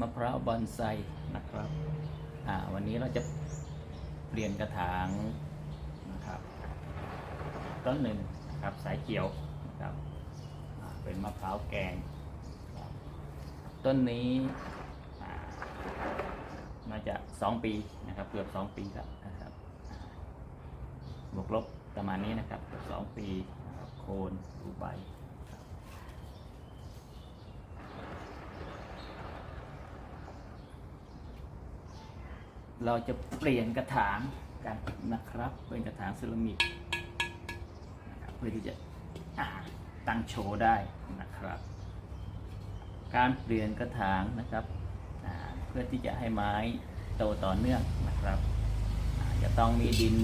มะพร้าวบอนไซนะครับอ่าวันนี้เราจะเปลี่ยนกระถางนะครับต้นหนึ่งนะครับสายเขียวนะครับเป็นมะพร้าวแกง ต้นนี้อ่าน่าจะสองปีนะครับเกือบสองปีแล้วนะครับบวกลบประมาณนี้นะครับเกือบสองปีโคนดูใบ เราจะเปลี่ยนกระถางกันนะครับ เป็นกระถางเซรามิกนะครับเพื่อที่จะตั้งโชว์ได้นะครับ การเปลี่ยนกระถางนะครับเพื่อที่จะให้ไม้โตต่อเนื่องนะครับจะต้องมีดิน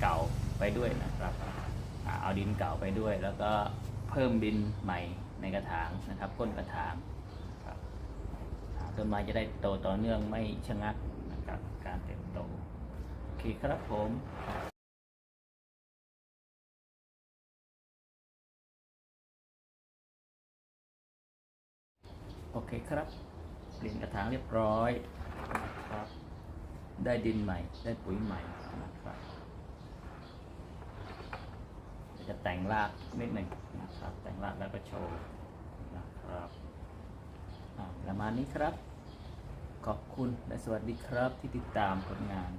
เก่าไปด้วยนะครับเอาดินเก่าไปด้วย แล้วก็เพิ่มดินใหม่ในกระถางนะครับก้นกระถางต้นไม้จะได้โตต่อเนื่องไม่ชะงัก การเติบโตโอเคครับผมโอเคครับเปลี่ยนกระถางเรียบร้อยนะครับ ได้ดินใหม่ ได้ปุ๋ยใหม่นะครับจะแต่งรากนิดหนึ่งนะครับ แต่งรากแล้วก็โชว์นะครับประมาณนี้ครับ ขอบคุณและสวัสดีครับที่ติดตามผลงาน